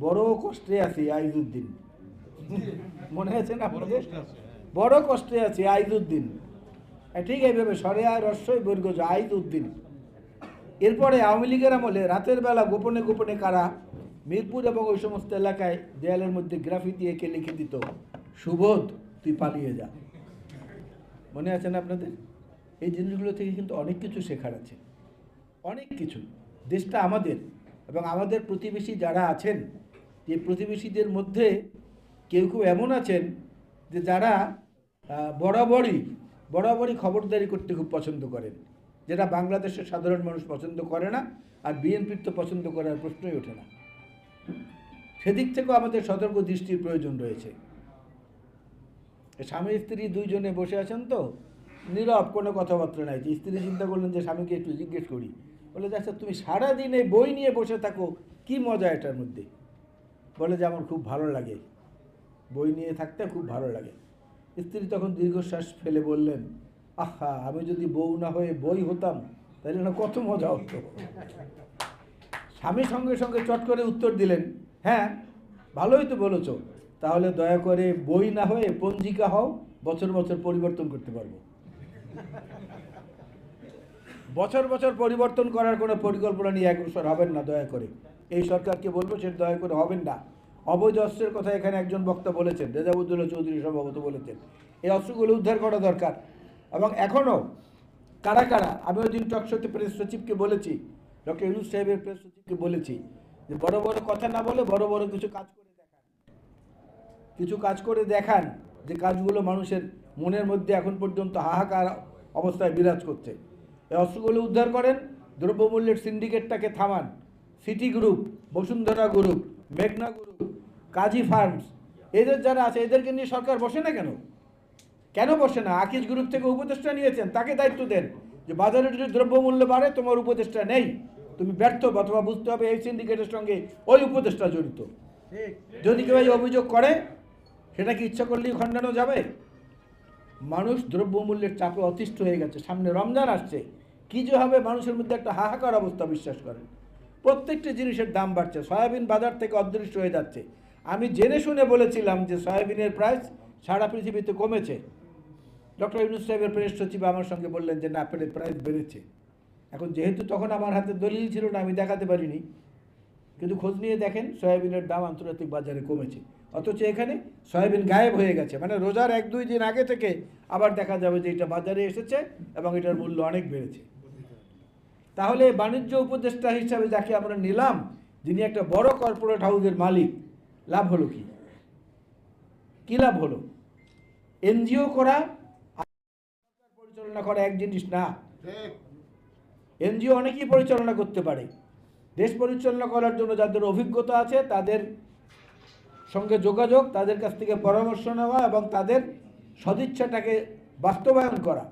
বড় কষ্টে আছি আইজুদ্দিন। মনে আছে না? বড় কষ্টে আছে, হ্যাঁ। আইজুদ্দিন। ঠিক এইভাবে সরে আয় রস্যই বর্গজ আইজুদ্দিন। এরপরে আওয়ামী লীগের আমলে রাতের বেলা গোপনে গোপনে কারা মিরপুর এবং ওই সমস্ত এলাকায় দেয়ালের মধ্যে গ্রাফিতি এঁকে লিখে দিত সুবোধ তুই পালিয়ে যা। মনে আছে না আপনাদের? এই জিনিসগুলো থেকে কিন্তু অনেক কিছু শেখার আছে। অনেক কিছু। দেশটা আমাদের এবং আমাদের প্রতিবেশী যারা আছেন যে প্রতিবেশীদের মধ্যে কেউ কেউ এমন আছেন যে যারা বরাবরই বরাবরই খবরদারি করতে খুব পছন্দ করেন। যেটা বাংলাদেশের সাধারণ মানুষ পছন্দ করে না, আর বিএনপির তো পছন্দ করার প্রশ্নই ওঠে না। সেদিক থেকেও আমাদের সতর্ক দৃষ্টির প্রয়োজন রয়েছে। স্বামী, স্ত্রী দুইজনে বসে আছেন তো? নীরব, কোনো কথাবার্তা নাই। যে স্ত্রী চিন্তা করলেন যে স্বামীকে একটু জিজ্ঞেস করি। বলে আচ্ছা তুমি সারাদিন এই বই নিয়ে বসে থাকো, কি মজা এটার মধ্যে? বলে যে আমার খুব ভালো লাগে। বই নিয়ে থাকতে খুব ভালো লাগে। স্ত্রী তখন দীর্ঘশ্বাস ফেলে বললেন, আহা, আমি যদি বউ না হয়ে বই হতাম, তাহলে না কত মজা হতো। স্বামী সঙ্গে সঙ্গে চট করে উত্তর দিলেন হ্যাঁ ভালোই তো বলেছ। তাহলে দয়া করে বই না হয়ে পঞ্জিকা হও, বছর বছর পরিবর্তন করতে পারব। বছর বছর পরিবর্তন করার কোনো পরিকল্পনা নিয়ে অগ্রসর হবেন না দয়া করে। এই সরকারকে বলব সেটা দয়া করে হবেন না। অবৈধ অস্ত্রের কথা এখানে একজন বক্তা বলেছেন রেজাবুদ্দৌলা চৌধুরী সম্ভবত বলেছেন। এই অস্ত্রগুলো উদ্ধার করা দরকার। এবং এখনও কারা কারা আমি ওই দিন টকশোতে প্রেস সচিবকে বলেছি, ডক্টর ইউনুস সাহেবের প্রেস সচিবকে বলেছি যে বড় বড় কথা না বলে বড় বড় কিছু কাজ করে দেখান। কিছু কাজ করে দেখান যে কাজগুলো মানুষের মনের মধ্যে এখন পর্যন্ত হাহাকার অবস্থায় বিরাজ করছে। এই অস্ত্রগুলো উদ্ধার করেন, দ্রব্যমূল্যের সিন্ডিকেটটাকে থামান। সিটি গ্রুপ, বসুন্ধরা গ্রুপ, মেঘনা গ্রুপ, কাজী ফার্মস, এদের যারা আছে, এদেরকে নিয়ে সরকার বসে না কেন? কেন বসে না? আকিজ গ্রুপ থেকে উপদেষ্টা নিয়েছেন, তাকে দায়িত্ব দেন যে বাজারে যদি দ্রব্যমূল্য বাড়ে, তোমার উপদেষ্টা নেই। তুমি ব্যর্থ, অথবা বুঝতে হবে এই সিন্ডিকেটের সঙ্গে ওই উপদেষ্টা জড়িত। যদি কেউ এই অভিযোগ করে, সেটা কি ইচ্ছা করলেই খণ্ডানো যাবে? মানুষ দ্রব্যমূল্যের চাপে অতিষ্ঠ হয়ে গেছে, সামনে রমজান আসছে। কী যে হবে, মানুষের মধ্যে একটা হাহাকার অবস্থা, বিশ্বাস করেন। প্রত্যেকটা জিনিসের দাম বাড়ছে। সয়াবিন বাজার থেকে অদৃশ্য হয়ে যাচ্ছে। আমি জেনে শুনে বলেছিলাম যে সয়াবিনের প্রাইস সারা পৃথিবীতে কমেছে। ডক্টর ইউনুস সাহেবের প্রেস সচিব আমার সঙ্গে বললেন যে, না পেলে প্রাইস বেড়েছে। এখন যেহেতু তখন আমার হাতে দলিল ছিল না, আমি দেখাতে পারিনি। কিন্তু খোঁজ নিয়ে দেখেন, সয়াবিনের দাম আন্তর্জাতিক বাজারে কমেছে। অথচ এখানে সয়াবিন গায়েব হয়ে গেছে। মানে রোজার এক দুই দিন আগে থেকে আবার দেখা যাবে যে এটা বাজারে এসেছে এবং এটার মূল্য অনেক বেড়েছে। তাহলে বাণিজ্য উপদেষ্টা হিসাবে যাকে আমরা নিলাম যিনি একটা বড় কর্পোরেট হাউসের মালিক লাভ হলো কি? কি লাভ হলো? এনজিও করা পরিচালনা করা এক জিনিস না। এনজিও অনেকেই পরিচালনা করতে পারে। দেশ পরিচালনা করার জন্য যাদের অভিজ্ঞতা আছে তাদের সঙ্গে যোগাযোগ তাদের কাছ থেকে পরামর্শ নেওয়া এবং তাদের সদিচ্ছাটাকে বাস্তবায়ন করা।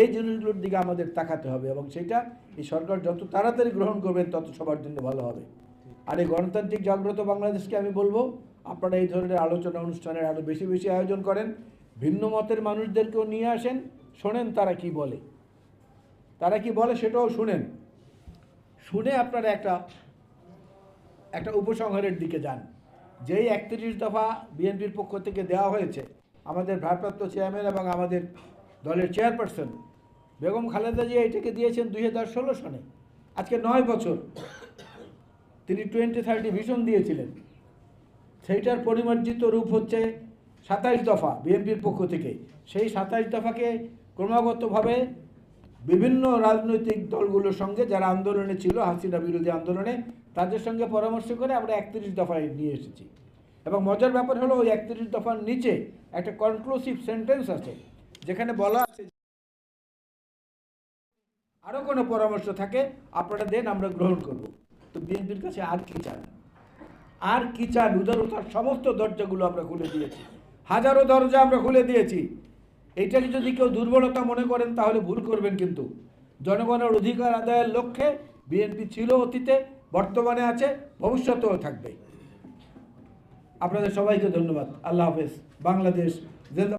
এই জিনিসগুলোর দিকে আমাদের তাকাতে হবে এবং সেটা এই সরকার যত তাড়াতাড়ি গ্রহণ করবেন, তত সবার জন্য ভালো হবে। আর এই গণতান্ত্রিক জাগ্রত বাংলাদেশকে আমি বলব, আপনারা এই ধরনের আলোচনা অনুষ্ঠানের আরও বেশি বেশি আয়োজন করেন, ভিন্ন মতের মানুষদেরকেও নিয়ে আসেন, শোনেন তারা কি বলে। তারা কি বলে সেটাও শুনেন। শুনে আপনারা একটা একটা উপসংহারের দিকে যান। যেই একত্রিশ দফা বিএনপির পক্ষ থেকে দেওয়া হয়েছে, আমাদের ভারপ্রাপ্ত চেয়ারম্যান এবং আমাদের দলের চেয়ারপারসন বেগম খালেদা জিয়া এটাকে দিয়েছেন দুই হাজার ষোলো সনে। আজকে নয় বছর। তিনি টোয়েন্টি থার্টি ভিশন দিয়েছিলেন। সেইটার পরিমার্জিত রূপ হচ্ছে সাতাইশ দফা বিএনপির পক্ষ থেকে। সেই সাতাইশ দফাকে ক্রমাগতভাবে বিভিন্ন রাজনৈতিক দলগুলোর সঙ্গে যারা আন্দোলনে ছিল, হাসিনা বিরোধী আন্দোলনে, তাদের সঙ্গে পরামর্শ করে আমরা একত্রিশ দফায় নিয়ে এসেছি। এবং মজার ব্যাপার হলো ওই একত্রিশ দফার নিচে একটা কনক্লুসিভ সেন্টেন্স আছে। যেখানে বলা আছে আরও কোনো পরামর্শ থাকে, আপনারা দেন, আমরা গ্রহণ করব। তো বিএনপির কাছে আর কি চান? আর কি চান? উদারতার সমস্ত দরজাগুলো আমরা খুলে দিয়েছি। হাজারো দরজা আমরা খুলে দিয়েছি। এইটাকে যদি কেউ দুর্বলতা মনে করেন, তাহলে ভুল করবেন কিন্তু। জনগণের অধিকার আদায়ের লক্ষ্যে বিএনপি ছিল অতীতে, বর্তমানে আছে, ভবিষ্যতেও থাকবে। আপনাদের সবাইকে ধন্যবাদ। আল্লাহ হাফেজ। বাংলাদেশ